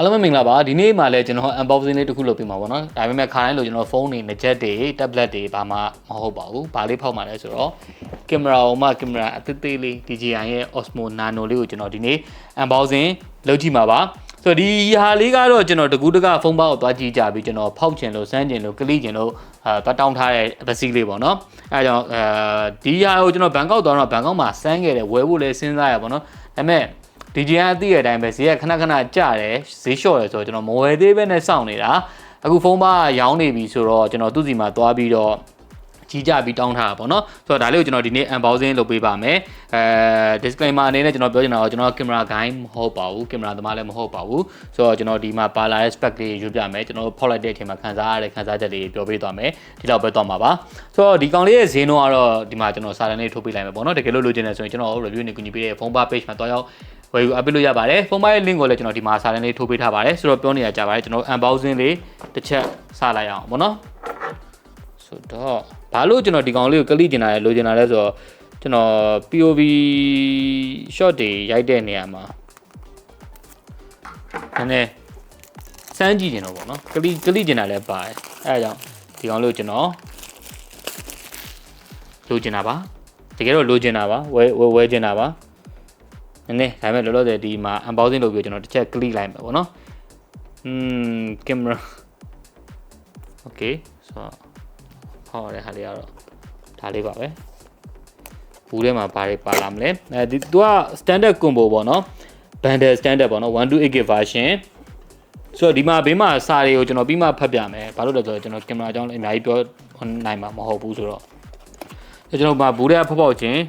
အားလုံးပဲမင်္ဂလာပါဒီနေ့မှလည်းကျွန်တော် unboxing လေးတစ်ခုလုပ်ပြမှာပေါ့နော်ဒါပေမဲ့ခါတိုင်းလို့ကျွန်တော်ဖုန်းတွေငကြက်တွေ tablet တွေဘာမှမဟုတ်ပါဘူးဘာလေးဖောက်မှလဲဆိုတော့ကင်မရာဟိုမှကင်မရာအသေးသေးလေး DJI ရဲ့ Osmo Nano လေးကိုကျွန်တော်ဒီနေ့ unboxing လုပ်ကြည့်မှာပါဆိုတော့ဒီဟာလေးကတော့ကျွန်တော်တကူးတကဖုန်းပေါက်ကိုသွားကြည့်ကြပြီးကျွန်တော်ဖောက်ချင်လို့စမ်းချင်လို့ကလိချင်လို့အာသွားတောင်းထားတဲ့ပစီလေးပေါ့နော်အဲဒါကြောင့်အဲဒီဟာကိုကျွန်တော်ဘန်ကောက်သွားတော့ဘန်ကောက်မှာစမ်းခဲ့တယ်ဝယ်ဖို့လည်းစဉ်းစားရပါတော့ဒါပေမဲ့ DJI အသိရတဲ့အတိုင်းပဲဈေးကခဏခဏကျတယ်ဈေးလျှော့တယ်ဆိုတော့ကျွန်တော်မဝယ်သေးပဲနဲ့စောင့်နေတာအခုဖုန်းပါရောင်းနေပြီဆိုတော့ကျွန်တော်သူ့စီမှာသွားပြီးတော့ကြီးကြပြီးတောင်းထားတာပေါ့နော်ဆိုတော့ဒါလေးကိုကျွန်တော်ဒီနေ့ unboxing လုပ်ပေးပါမယ်အဲ disclaimer အနေနဲ့ကျွန်တော်ပြောချင်တာတော့ကျွန်တော် camera guy မဟုတ်ပါဘူး camera သမားလည်းမဟုတ်ပါဘူးဆိုတော့ကျွန်တော်ဒီမှာပါလာတဲ့ spec လေးရွတ်ပြမယ်ကျွန်တော်ဖောက်လိုက်တဲ့အချိန်မှာခံစားရတဲ့ခံစားချက်လေးပြောပေးသွားမယ်ဒီလောက်ပဲတော့မှာပါဆိုတော့ဒီကောင်လေးရဲ့ဈေးနှုန်းကတော့ဒီမှာကျွန်တော်စာတန်းလေးထုတ်ပေးလိုက်မယ်ပေါ့နော်တကယ်လို့လိုချင်တယ်ဆိုရင်ကျွန်တော် review နဲ့ကူညီပေးတဲ့ phone bar page မှာတွားရောက် ဝယ်ယူအပ်ပေးလို့ရပါတယ်ဖုန်းမိုင်း link ကိုလည်းကျွန်တော်ဒီမှာစာတန်းလေးထိုးပေးထားပါတယ်ဆိုတော့ပြောနေရကြပါတယ်ကျွန်တော် unboxing လေးတစ်ချက်စလိုက်အောင်ပေါ့နော်ဆိုတော့ဘာလို့ကျွန်တော်ဒီကောင်လေးကိုကလိကျင်လာလဲလိုချင်လာလဲဆိုတော့ကျွန်တော် POV shot တွေရိုက်တဲ့နေရာမှာနည်းနည်းစမ်းကြည့်ကျင်တော့ပေါ့နော်ကလိကလိကျင်လာလဲပါတယ်အဲဒါကြောင့်ဒီကောင်လေးကိုကျွန်တော်လိုချင်တာပါတကယ်တော့လိုချင်တာပါဝဲဝဲဝဲချင်တာပါ နည်းနည်းဒါပေမဲ့လောလောဆယ်ဒီမှာ unboxing လုပ်ပြီးကျွန်တော်တစ်ချက် click လိုက်မယ်ပေါ့နော်อืม camera okay ဆိုတော့ဟောရတဲ့ဟာလေးကတော့ဒါလေးပါပဲဘူးထဲမှာဘာတွေပါလာမလဲအဲဒီသူက standard combo ပေါ့နော် bundle standard ပေါ့နော်128 GB version ဆိုတော့ဒီမှာဘေးမှာစာတွေကိုကျွန်တော်ပြီးမှဖတ်ပြမယ်ဘာလို့လဲဆိုတော့ကျွန်တော်ကင်မရာအကြောင်းလည်းအများကြီးပြောနိုင်မှာမဟုတ်ဘူးဆိုတော့ကျွန်တော်မှာဘူးထဲဖောက်ဖောက်ချင်း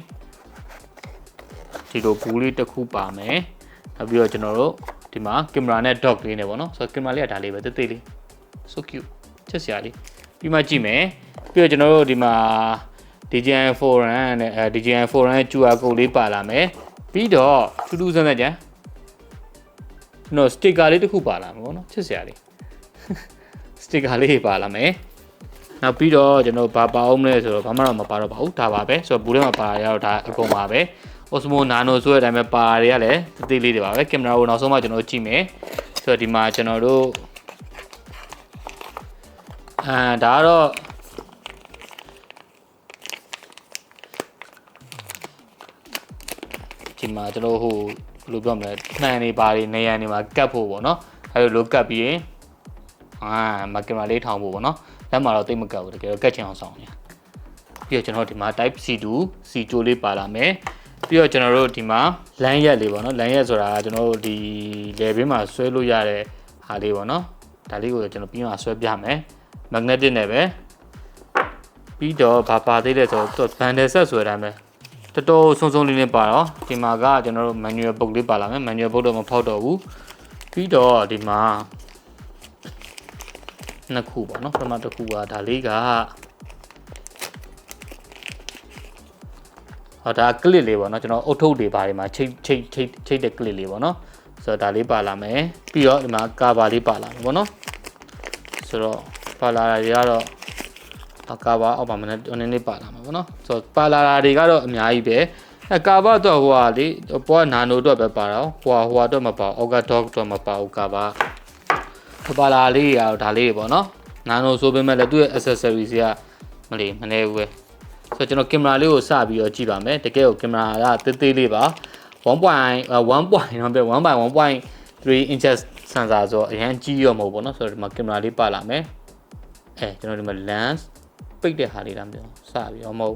ဒီလိုဘူးလေးတစ်ခုပါမယ်နောက်ပြီးတော့ကျွန်တော်တို့ဒီမှာကင်မရာနဲ့ dock လေးနဲ့ပေါ့နော်ဆိုတော့ကင်မရာလေးကဒါလေးပဲတိတ်တိတ်လေး so cute ချက်စရာလေးပြီးမှကြည့်မယ်ပြီးတော့ကျွန်တော်တို့ဒီမှာ DJI Forum နဲ့အဲ DJI Forum QR code လေးပါလာမယ်ပြီးတော့ထူးထူးဆန်းဆန်းကြမ်းကျွန်တော် sticker လေးတစ်ခုပါလာမှာပေါ့နော်ချက်စရာလေး sticker လေးပါလာမယ်နောက်ပြီးတော့ကျွန်တော်ဘာပါအောင်မလဲဆိုတော့ဘာမှတော့မပါတော့ပါဘူးဒါပါပဲဆိုတော့ဘူးထဲမှာပါရတော့ဒါအကုန်ပါပဲ Osmo Nano ဆိုတဲ့အတိုင်းပဲပါတွေကလည်းတသေးလေးတွေပါပဲကင်မရာကိုနောက်ဆုံးမှကျွန်တော်ကြည့်မယ်ဆိုတော့ဒီမှာကျွန်တော်တို့အာဒါကတော့ဒီမှာကျွန်တော်ဟိုဘယ်လိုပြောမလဲနှံနေပါတွေနေရန်နေမှာကတ်ဖို့ပေါ့နော်အဲလိုလိုကတ်ပြီးရင်အာမကင်မရာလေးထောင်ဖို့ပေါ့နော်လက်မှာတော့တိတ်မကတ်ဘူးတကယ်တော့ကတ်ချင်အောင်ဆောင်နေပြီးတော့ကျွန်တော်ဒီမှာ type C2 C ကြိုးလေးပါလာမယ် ပြီးတော့ကျွန်တော်တို့ဒီမှာလမ်းရက်လေးပေါ့နော်လမ်းရက်ဆိုတာကကျွန်တော်တို့ဒီ level မှာဆွဲလို့ရတဲ့ဟာလေးပေါ့နော်ဒါလေးကိုကျွန်တော်ပြီးမှဆွဲပြမယ် magnetic နဲ့ပဲပြီးတော့ဘာပါသေးလဲဆိုတော့ bundle set ဆိုတဲ့အတိုင်းပဲတော်တော်ဆုံးဆုံးလေးနဲ့ပါတော့ဒီမှာကကျွန်တော်တို့ manual book လေးပါလာမယ် manual book တော့မဖောက်တော့ဘူးပြီးတော့ဒီမှာနှစ်ခုပေါ့နော်ပထမတစ်ခုကဒါလေးက ဟောဒါ clip လေးပေါ့နော်ကျွန်တော်အုတ်ထုတ်တွေဘာတွေမှာချိတ်ချိတ်ချိတ်ချိတ်တဲ့ clip လေးပေါ့နော်ဆိုတော့ဒါလေးပါလာမယ်ပြီးတော့ဒီမှာ cover လေးပါလာမယ်ပေါ့နော်ဆိုတော့ပါလာတာတွေကတော့အကာဘာအောက်ပါမနေ့နည်းနည်းပါလာမှာပေါ့နော်ဆိုတော့ပါလာတာတွေကတော့အများကြီးပဲအဲကာဘာတော့ဟိုဟာလေပေါ်နာနိုတော့ပဲပါတော့ဟိုဟာဟိုဟာတော့မပါအောက်ကဒေါက်တော့မပါဘူးကာဘာပါလာလေးရတော့ဒါလေးတွေပေါ့နော်နာနိုဆိုပေမဲ့လည်းသူ့ရဲ့ accessories ကမလေးမနေဘူးပဲ ဆိုတော့ကျွန်တော်ကင်မရာလေးကိုစပြီးတော့ကြည့်ပါမယ်တကယ်ကိုကင်မရာကသေးသေးလေးပါ1.1 1.1တော့ပြ1.1.3 inches sensor ဆိုတော့အရင်ကြီးရောမဟုတ်ဘူးเนาะဆိုတော့ဒီမှာကင်မရာလေးပါလာမယ်အဲကျွန်တော်ဒီမှာ lens ပိတ်တဲ့ဟာလေးလားမပြောစပြီးတော့မဟုတ်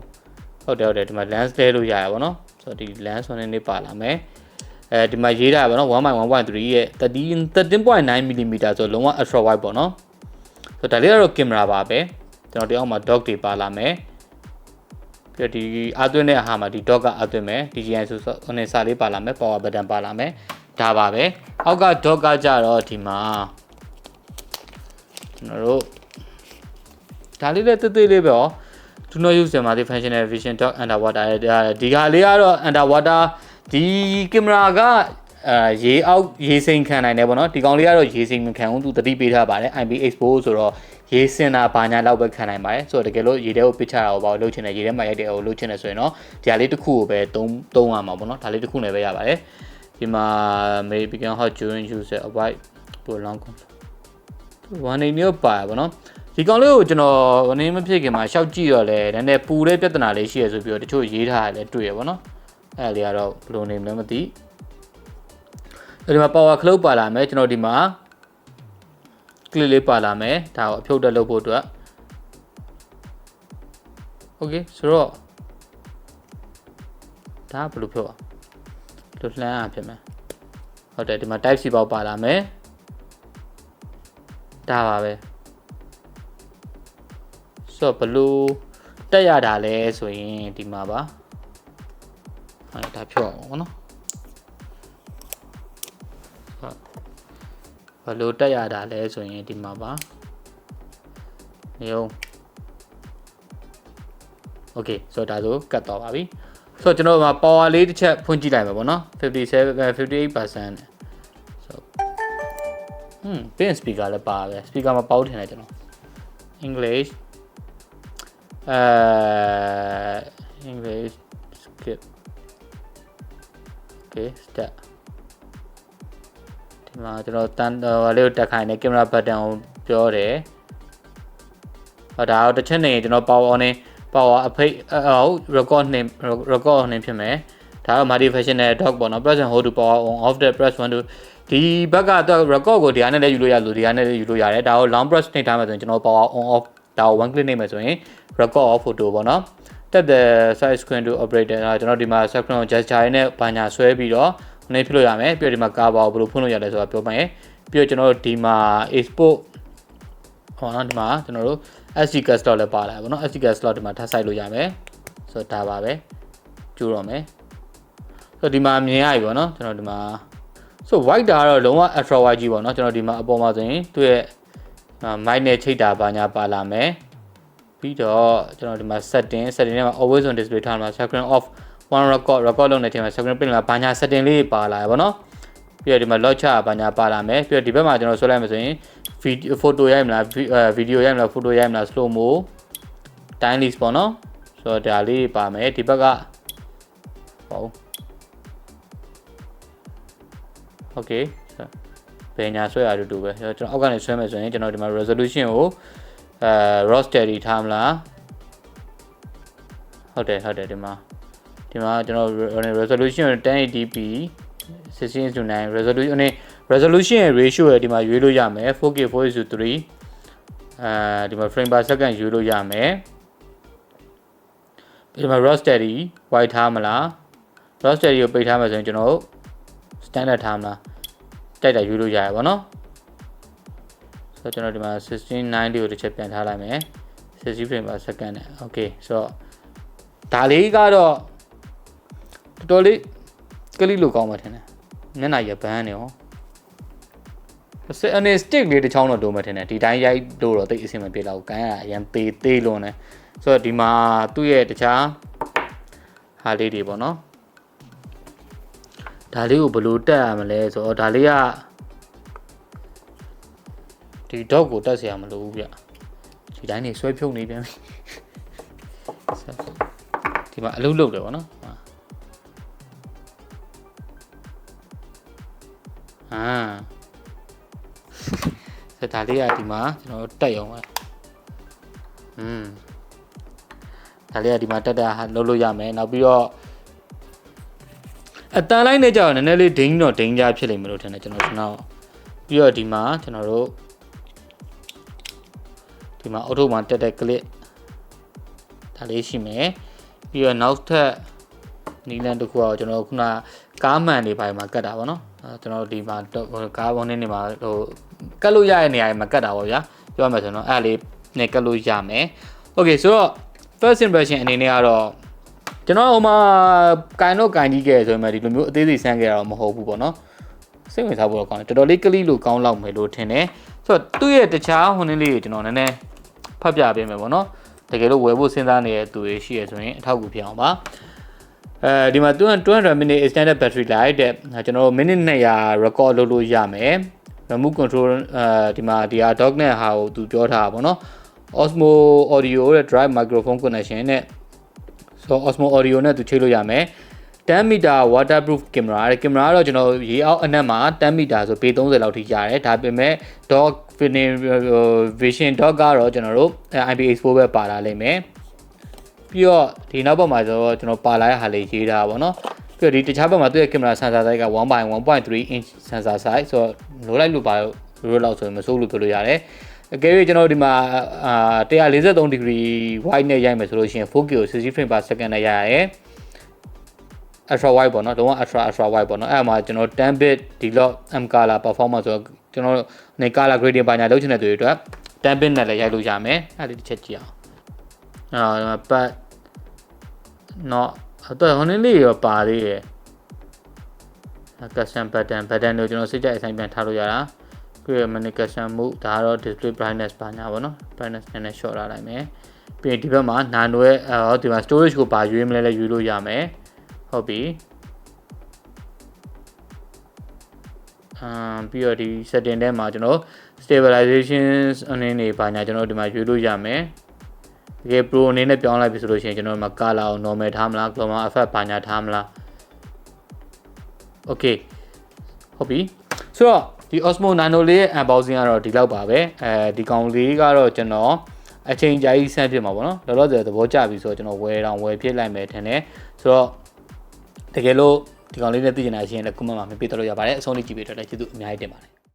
ဟုတ်တယ်ဟုတ်တယ်ဒီမှာ lens လဲလို့ရရပါတော့ဆိုတော့ဒီ lens ဆိုနေနေပါလာမယ်အဲဒီမှာရေးထားပါတော့1.1.3ရဲ့13 13.9 mm ဆိုလုံးဝ ultra wide ပေါ့နော်ဆိုတော့ဒါလေးကတော့ကင်မရာပါပဲကျွန်တော်ဒီအောက်မှာ dock တွေပါလာမယ် ပြီးတော့ဒီအာသွင်းတဲ့အားမှာဒီ dock ကအာသွင်းမယ် DJI ဆိုဆိုနေစာလေးပါလာမယ် power button ပါလာမယ်ဒါပါပဲအောက်က dock ကကြတော့ဒီမှာကျွန်တော်တို့ဒါလေးလည်းတိတ်တိတ်လေးပဲဟော do not use the multi functional vision dog underwater ဒီဟာလေးကတော့ underwater ဒီကင်မရာကအာရေအောက်ရေစိမ်ခံနိုင်တယ်ပေါ့နော်ဒီကောင်လေးကတော့ရေစိမ်မခံဘူးသူတတိပေးထားပါတယ် IP expose ဆိုတော့ ရေစင်တာဘာညာလောက်ပဲခံနိုင်ပါတယ်ဆိုတော့တကယ်လို့ရေထဲကိုပစ်ချတာကိုပေါ့လှုပ်ချင်တယ်ရေထဲမှာရိုက်တဲ့ကိုလှုပ်ချင်တယ်ဆိုရင်တော့ဒီဟာလေးတစ်ခုကိုပဲသုံးသုံးရမှာပေါ့နော်ဒါလေးတစ်ခုနဲ့ပဲရပါတယ်ဒီမှာ may become hot during use avoid သူ long control သူ1နေမျိုးပါပါနော်ဒီကောင်လေးကိုကျွန်တော်ဝန်နေမဖြစ်ခင်မှာရှောက်ကြည့်တော့လဲနည်းနည်းပူတဲ့ပြဿနာလေးရှိရဆိုပြီးတော့တချို့ရေးထားတယ်တွေ့ရပါတော့အဲ့ဒါလေးကတော့ဘယ်လိုနေမလဲမသိဒီမှာ power cloud ပါလာမယ်ကျွန်တော်ဒီမှာ clip လေးပါလာမယ်ဒါကိုအဖြုတ်တက်လုပ်ဖို့အတွက် okay ဆိုတော့ဒါဘယ်လိုဖြုတ်อ่ะဘယ်လိုလှမ်းအောင်ဖြစ်မယ်ဟုတ်တယ်ဒီမှာ type C ပေါက်ပါလာမယ်ဒါပါပဲဆိုတော့ဘယ်လိုတက်ရတာလဲဆိုရင်ဒီမှာပါဟုတ်ဒါဖြုတ်အောင်ပေါ့နော် ဘလို့တက်ရတာလဲဆိုရင်ဒီမှာပါနေအောင် Okay ဆိုတော့ဒါဆိုကတ်သွားပါပြီဆိုတော့ကျွန်တော်ဒီမှာ power လေးတစ်ချက်ဖွင့်ကြည့်လိုက်ပါဗောနော်57 58%ဆိုဟွန်း pin speaker လည်းပါပဲ speaker မှာပေါက်ထင်တယ်ကျွန်တော် English အဲ English skip Okay step ကျွန်တော်တန်ဟိုလေးကိုတက်ခိုင်းနေ camera button ကိုပြောတယ်ဟောဒါတော့တစ်ချက်နေကျွန်တော် power on နေ power အဖိတ်အော် record နှင် record နှင်ဖြစ်မယ်ဒါက modification နဲ့ dock ပေါ့နော် press and hold to power on off the press one to ဒီဘက်ကတော့ record ကိုဒီဟာနဲ့လည်းယူလို့ရလို့ဒီဟာနဲ့လည်းယူလို့ရတယ်ဒါကို long press နှိပ်ထားမှဆိုရင်ကျွန်တော် power on off ဒါကို one click နှိပ်မယ်ဆိုရင် record off photo ပေါ့နော် tap the side screen to operate ဒါကျွန်တော်ဒီမှာ screen ကို gesture နဲ့ဘာညာဆွဲပြီးတော့ နှိပ်ဖြစ်လို့ရမယ်ပြီးတော့ဒီမှာ cover ကိုဘယ်လိုဖွင့်လို့ရလဲဆိုတာပြောပါမယ်ပြီးတော့ကျွန်တော်တို့ဒီမှာ export ဟောနော်ဒီမှာကျွန်တော်တို့ SD card slot လည်းပါလာပါတော့ SD card slot ဒီမှာထပ်ဆိုင်လို့ရမယ်ဆိုတော့ဒါပါပဲကျိုးတော့မယ်ဆိုတော့ဒီမှာမြင်ရပြီပေါ့နော်ကျွန်တော်ဒီမှာဆို white တာကတော့လုံးဝ ultra wide ကြီးပေါ့နော်ကျွန်တော်ဒီမှာအပေါ်မှာဆိုရင်သူ့ရဲ့ mic နဲ့ချိတ်တာပါညာပါလာမယ်ပြီးတော့ကျွန်တော်ဒီမှာ setting setting ထဲမှာ always on display ထားမှာ screen off one record record လုပ်နေတဲ့အချိန်မှာ screen print လာဘာညာ setting လေးပါလာရပါတော့ပြီးတော့ဒီမှာ lock ချဘာညာပါလာမယ်ပြီးတော့ဒီဘက်မှာကျွန်တော်ဆွဲလိုက်မယ်ဆိုရင် video photo ရိုက်မလား video ရိုက်မလား photo ရိုက်မလား slow mo time lapse ပေါ့နော်ဆိုတော့ဒါလေးပါမယ်ဒီဘက်ကဟုတ် okay ဘယ်ညာဆွဲရတူတူပဲကျွန်တော်အောက်ကနေဆွဲမယ်ဆိုရင်ကျွန်တော်ဒီမှာ resolution ကိုအဲ raw steady ထားမလားဟုတ်တယ်ဟုတ်တယ်ဒီမှာ ဒီမှာကျွန်တော် resolution 1080p 16 to 9 resolution နဲ့ resolution ရဲ့ ratio ရဲ့ဒီမှာရွေးလို့ရမယ် 4K 4:3အဲဒီမှာ frame per second ရွေးလို့ရမယ်ဒီမှာ raw steady white ထားမလား raw steady ကိုပိတ်ထားမယ်ဆိုရင်ကျွန်တော်တို့ standard ထားမလားတိုက်တာရွေးလို့ရရပါတော့ဆိုတော့ကျွန်တော်ဒီမှာ1690ကိုတစ်ချက်ပြန်ထားလိုက်မယ်60 frame per second နဲ့ okay ဆိုတော့ဒါလေးကတော့ တော်တော်လေးကလိလို့ကောင်းမှထင်တယ်မျက်နှာရပန်းနေဟောစအနေ stick လေးတစ်ချောင်းတော့လိုမှထင်တယ်ဒီတိုင်းရိုက်လို့တော့တိတ်အဆင်မပြေတော့ကန်ရအရင်သေးသေးလွန်းတယ်ဆိုတော့ဒီမှာသူ့ရဲ့တခြားဟာလေးတွေပေါ့နော်ဒါလေးကိုဘယ်လိုတက်ရမလဲဆိုတော့ဒါလေးကဒီ dog ကိုတက်เสียမလို့ဘူးဗျဒီတိုင်းနေဆွဲဖြုတ်နေပြန်ပြီဒီမှာအလုပ်လုပ်တယ်ပေါ့နော် အာဆက်ဒါလေးကဒီမှာကျွန်တော်တက်ရုံပဲอืมဒါလေးကဒီမှာတက်တာလုပ်လို့ရမယ်နောက်ပြီးတော့အတန်လိုက်နေကြတော့နည်းနည်းလေးဒိန်းတော့ဒိန်းကြဖြစ်လိမ့်မယ်လို့ထင်တယ်ကျွန်တော်ကျွန်တော်ပြီးတော့ဒီမှာကျွန်တော်တို့ဒီမှာအော်တိုမှာတက်တဲ့ clip ဒါလေးရှိမယ်ပြီးတော့နောက်ထပ်နီလန်တစ်ခုကတော့ကျွန်တော်ခုနကားမှန်တွေပိုင်းမှာကတ်တာပေါ့နော်အဲ ကျွန်တော်ဒီမှာကာဗွန်နဲ့နေမှာဟိုကတ်လို့ရတဲ့နေရာတွေမှာကတ်တာပေါ့ဗျာပြောရမယ်ဆိုတော့အဲ့လေးနဲ့ကတ်လို့ရမယ် Okay ဆိုတော့ first impression အနေနဲ့ကတော့ကျွန်တော်ဟိုမှာကင်တော့ကင်ကြီးခဲ့ဆိုမှဒီလိုမျိုးအသေးစိတ်ဆန်းခဲ့တာတော့မဟုတ်ဘူးပေါ့နော်စိတ်ဝင်စားဖို့တော့ကောင်းတယ်တော်တော်လေးကလေးလို့ကောင်းလောက်မယ်လို့ထင်တယ်ဆိုတော့သူ့ရဲ့တခြားဟွန်းလေးတွေကျွန်တော်နည်းနည်းဖတ်ပြပေးမယ်ပေါ့နော်တကယ်လို့ဝယ်ဖို့စဉ်းစားနေတဲ့သူတွေရှိရဆိုရင်အထောက်အကူဖြစ်အောင်ပါ အဲဒီမှာ200 minute extended battery life တဲ့ကျွန်တော်တို့ minute 200 record လုပ်လို့ရမယ် remote control အဲဒီမှာဒီဟာ dog နဲ့ဟာကိုသူပြောထားတာပေါ့နော် Osmo Audio ရဲ့ drive microphone connection နဲ့ဆို Osmo Audio နဲ့သူချိန်လို့ရမယ်10 meter waterproof camera တဲ့ camera ကတော့ကျွန်တော်ရေအောက်အနက်မှာ10 meter ဆိုပေ30လောက်ထိရတယ်ဒါပေမဲ့ dog vision dog ကတော့ကျွန်တော်တို့ IPX4 ပဲပါလာလိမ့်မယ် ပြီးတော့ဒီနောက်ဘက်မှာဆိုတော့ကျွန်တော်ပါလာတဲ့ဟာလေးရေးထားပါဗောနော်ပြီးတော့ဒီတခြားဘက်မှာသူ့ရဲ့ camera sensor size က1 by 1.3 inch sensor size ဆိုတော့လိုလိုက်လို့ပါလို့လောက်ဆိုရင်မစိုးလို့ပြောလို့ရတယ်အကယ်၍ကျွန်တော်ဒီမှာအာ143 degree wide နဲ့ရိုက်မယ်ဆိုလို့ရှိရင် 4K ကို60 frame per second နဲ့ရိုက်ရတယ် ultra wide ပေါ့နော်လုံးဝ ultra ultra wide ပေါ့နော်အဲ့မှာကျွန်တော်10 bit D-Log M color performance ဆိုတော့ကျွန်တော်နေ color grading ဘာညာလုပ်ချင်တဲ့သူတွေအတွက်10 bit နဲ့လည်းရိုက်လို့ရမယ်အဲ့ဒီတစ်ချက်ကြည့်အောင်အဲ့ တော့ပတ်နော်တော့ဟိုနေ့လေးရောပါသေးတယ် custom button button ကိုကျွန်တော်စိတ်ကြိုက်အဆိုင်ပြန်ထားလို့ရတာပြီးတော့ menu custom mode ဒါကတော့ display brightness ပါညာပေါ့နော် brightness နည်းနည်း short လာလိုက်မယ်ပြီးရင်ဒီဘက်မှာ nano ရဲ့အော်ဒီမှာ storage ကိုပါရွေးမလဲလဲရွေးလို့ရမယ်ဟုတ်ပြီအမ်ပြီးတော့ဒီ setting ထဲမှာကျွန်တော် stabilization အနေနဲ့ပါညာကျွန်တော်ဒီမှာရွေးလို့ရမယ် တကယ် pro အနေနဲ့ပြောင်းလိုက်ပြီဆိုလို့ရှိရင်ကျွန်တော်ဒီမှာ color ကို normal ထားမလား global effect ပါညာထားမလား okay ဟုတ်ပြီဆိုတော့ဒီ Osmo Nano လေးရဲ့ unboxing ကတော့ဒီလောက်ပါပဲအဲဒီကောင်လေးကတော့ကျွန်တော်အချိန်ကြာကြီးဆန်းဖြစ်မှာပေါ့နော်လောလောဆယ်သဘောကျပြီဆိုတော့ကျွန်တော်ဝယ်တောင်ဝယ်ဖြစ်လိုက်မယ်ထင်တယ်ဆိုတော့တကယ်လို့ဒီကောင်လေးနဲ့သိချင်တာရှိရင်လည်း comment မှာမပေးတော့ရပါတယ်အဆုံးလေးကြည့်ပေးတော့လည်းကျေးဇူးအများကြီးတင်ပါတယ်